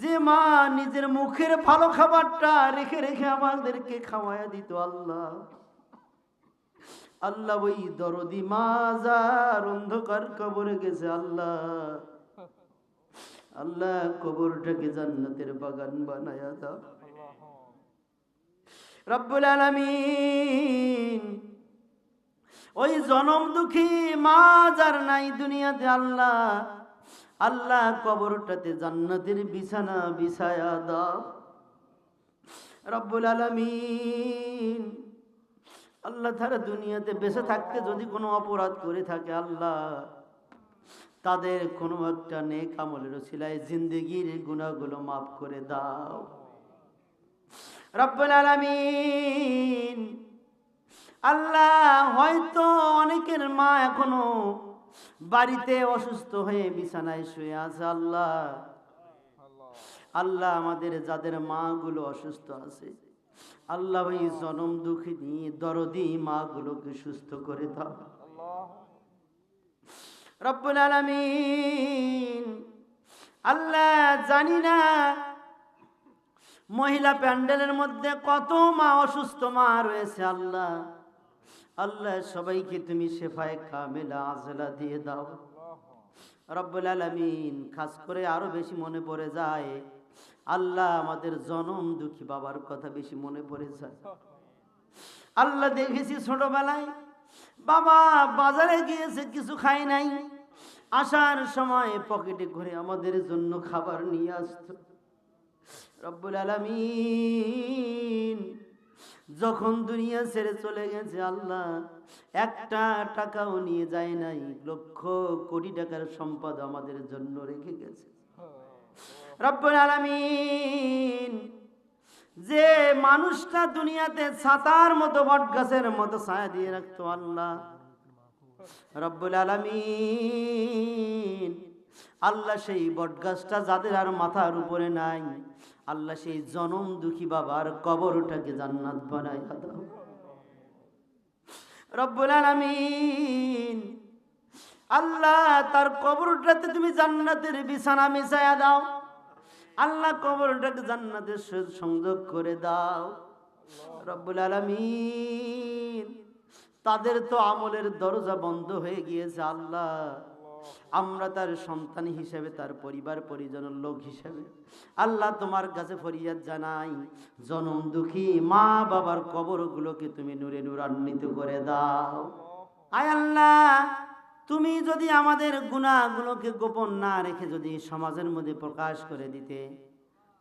যে মা নিজের মুখের ভালো খাবারটা রেখে রেখে আমাদেরকে খাওয়ায়া দিত আল্লাহ। আল্লাহ ওই দরদি মা যার অন্ধকার কবরে গেছে আল্লাহ। আল্লাহ কবরটাকে জান্নাতের বাগান বানায়া দাও। রব্বুল আলামিন, ওই জনম দুঃখী মা যার নাই দুনিয়াতে আল্লাহ আল্লাহ কবরটাতে জান্নাতের বিছানা বিছায়া দাও। রব্বুল আলামিন, আল্লাহ তারা দুনিয়াতে বেঁচে থাকতে যদি কোনো অপরাধ করে থাকে, আল্লাহ তাদের কোনো একটা নেক আমলের সিলাই জিন্দগির গুণাগুলো মাফ করে দাও। রব্বুল আলামিন, আল্লাহ হয়তো অনেকের মা এখনও বাড়িতে অসুস্থ হয়ে বিছানায় শুয়ে আছে আল্লাহ। আল্লাহ আমাদের যাদের মা গুলো অসুস্থ আছে, আল্লাহ ওই জনম দুঃখিনী দরদি মা গুলোকে সুস্থ করে দাও। রব্বুল আলামিন, আল্লাহ জানি না মহিলা প্যান্ডেলের মধ্যে কত মা অসুস্থ মা রয়েছে আল্লাহ। আল্লাহ সবাইকে তুমি শেফায় কামেলা আজলা দিয়ে দাও। রব্বুল আলামিন খাস করে আরও বেশি মনে পড়ে যায়। আল্লাহ আমাদের জনম দুঃখী বাবার কথা বেশি মনে পড়ে যায়। আল্লাহ দেখেছি ছোটবেলায় বাবা বাজারে গিয়েছে, কিছু খাই নাই। আসার সময় পকেটে করে আমাদের জন্য খাবার নিয়ে আসতো। রব্বুল আলামিন যখন দুনিয়া ছেড়ে চলে গেছে আল্লাহ, একটা টাকাও নিয়ে যায় নাই, লক্ষ কোটি টাকার সম্পদ আমাদের জন্য রেখে গেছে। রব্বুল আলামিন, যে মানুষটা দুনিয়াতে ছাতার মতো বট গাছের মতো ছায়া দিয়ে রাখতো আল্লাহ। রব্বুল আলামিন আল্লাহ সেই বটগাছটা যাদের আর মাথার উপরে নাই, আল্লাহ সেই জনম দুঃখী বাবার কবরটাকে জান্নাত দাও। রব্বুল আলামিন, আল্লাহ তার কবরটাতে তুমি জান্নাতের বিছানা মিশায়া দাও। আল্লাহ কবরটাকে জান্নাতের সংযোগ করে দাও। রব্বুল আলামিন, তাদের তো আমলের দরজা বন্ধ হয়ে গিয়েছে আল্লাহ। আমরা তার সন্তান হিসেবে, তার পরিবার, পরিজনের লোক হিসেবে। আল্লাহ তোমার কাছে ফরিয়াদ জানাই, জনম দুঃখী মা বাবার কবরগুলোকে তুমি নূরে নূরান্বিত করে দাও। আয় আল্লাহ, তুমি যদি আমাদের গুণাগুলোকে গোপন না রেখে যদি সমাজের মধ্যে প্রকাশ করে দিতে,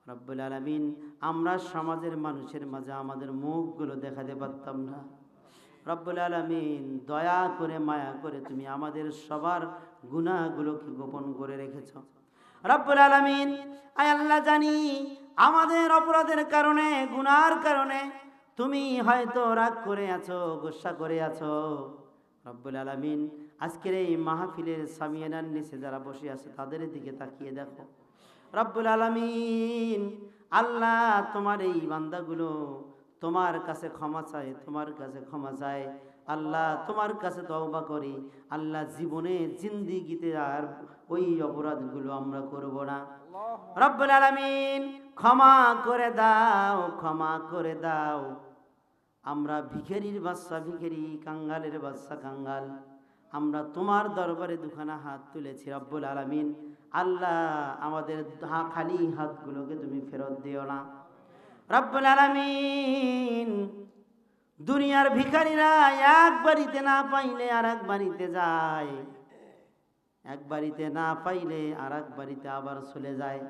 রব্বুল আলমিন, আমরা সমাজের মানুষের মাঝে আমাদের মুখগুলো দেখাতে পারতাম না। রব্বুল আলমিন দয়া করে, মায়া করে তুমি আমাদের সবার গুণাগুলোকে গোপন করে রেখেছ। রব্বুল আলমিন, আয় আল্লাহ জানি আমাদের অপরাধের কারণে গুনার কারণে তুমি হয়তো রাগ করে আছো, গুসা করে আছো। রব্বুল আলমিন, আজকের এই মাহফিলের সামিয়ানার নিচে যারা বসে আছে, তাদের দিকে তাকিয়ে দেখো। রব্বুল আলমিন, আল্লাহ তোমার এই বান্দাগুলো তোমার কাছে ক্ষমা চায় তোমার কাছে ক্ষমা চায় আল্লাহ তোমার কাছে তওবা করি। আল্লাহ জীবনে জিন্দিগিতে আর ওই অপরাধগুলো আমরা করব না। রব্বুল আলামিন ক্ষমা করে দাও ক্ষমা করে দাও। আমরা ভিখারির বাচ্চা ভিখারি কাঙ্গালের বাচ্চা কাঙ্গাল। আমরা তোমার দরবারে দুখানা হাত তুলেছি রব্বুল আলামিন। আল্লাহ আমাদের খালি হাতগুলোকে তুমি ফেরত দিও না। রব্বুল আলামিন, দুনিয়ার ভিখারিরা এক বাড়িতে না পাইলে আর এক বাড়িতে যায়। এক বাড়িতে না পাইলে আর এক বাড়িতে আবার চলে যায়।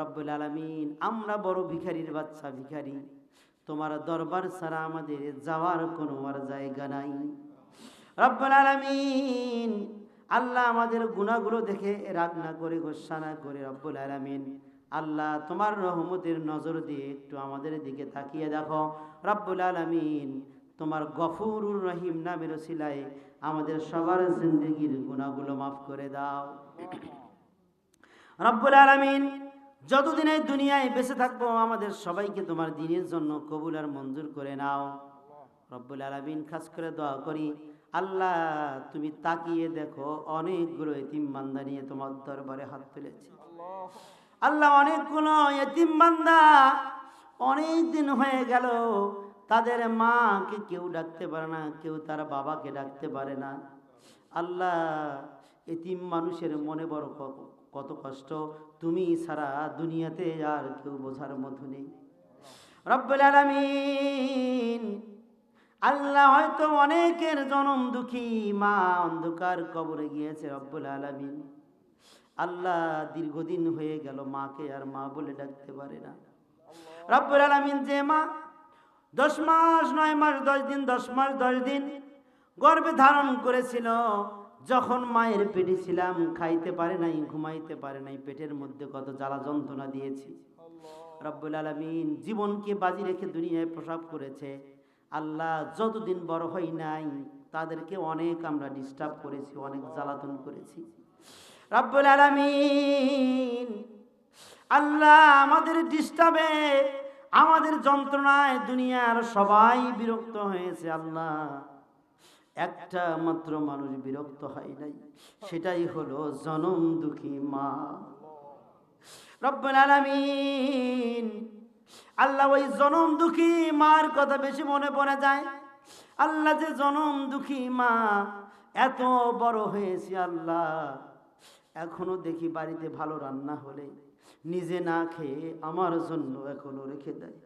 রব্বুল আলামিন, আমরা বড় ভিখারির বাচ্চা ভিখারি। তোমার দরবার ছাড়া আমাদের যাওয়ার কোনো আর জায়গা নাই। রব্বুল আলামিন, আল্লাহ আমাদের গুণাগুলো দেখে রাগ না করে, গোসা না করে, রব্বুল আলামিন। আল্লাহ তোমার রহমতের নজর দিয়ে একটু আমাদের দিকে তাকিয়ে দেখো। রব্বুল আলামিন তোমার গফুরুর রহিম নামের সিলায় আমাদের সবার জিন্দগির গুণাগুলো মাফ করে দাও। রব্বুল আলামিন যতদিন এই দুনিয়ায় বেঁচে থাকব, আমাদের সবাইকে তোমার দিনের জন্য কবুল আর মঞ্জুর করে নাও। রব্বুল আলামিন খাস করে দোয়া করি, আল্লাহ তুমি তাকিয়ে দেখো, অনেকগুলো এতিম বান্দা নিয়ে তোমার দরবারে হাত তুলেছি। আল্লাহ অনেকগুলো এতিম বান্দা অনেক দিন হয়ে গেল, তাদের মাকে কেউ ডাকতে পারে না, কেউ তার বাবাকে ডাকতে পারে না। আল্লাহ এতিম মানুষের মনে বড় কত কষ্ট, তুমি সারা দুনিয়াতে আর কেউ বোঝার মতো নেই। রব্বুল আলামিন, আল্লাহ হয়তো অনেকের জনম দুঃখী, মা অন্ধকার কবরে গিয়েছে রব্বুল আলামিন। আল্লাহ দীর্ঘদিন হয়ে গেল মাকে আর মা বলে ডাকতে পারে না। রব্বুল আলামিন যে মা, দশ মাস, নয় মাস, দশ দিন, দশ মাস, দশ দিন গর্ভে ধারণ করেছিল, যখন মায়ের পেটে ছিলাম, খাইতে পারে নাই, ঘুমাইতে পারে নাই, পেটের মধ্যে কত জ্বালা যন্ত্রণা দিয়েছি। রব্বুল আলমিন জীবনকে বাজি রেখে দুনিয়ায় প্রসাব করেছে। আল্লাহ যতদিন বড় হই নাই, তাদেরকে অনেক আমরা ডিস্টার্ব করেছি, অনেক জ্বালাতন করেছি। রব্বুল আলমিন। আল্লাহ আমাদের ডিস্টার্বে, আমাদের যন্ত্রণায় দুনিয়ার সবাই বিরক্ত হয়েছে আল্লাহ। একটা মাত্র মানুষ বিরক্ত হয় নাই, সেটাই হলো জনম দুঃখী মা। রব্বুল আলামিন, আল্লাহ ওই জনম দুঃখী মার কথা বেশি মনে পড়ে যায়। আল্লাহ যে জনম দুঃখী মা, এত বড় হয়েছে আল্লাহ। এখনও দেখি বাড়িতে ভালো রান্না হলে নিজে না খেয়ে আমার জন্য এখনও রেখে দেয়।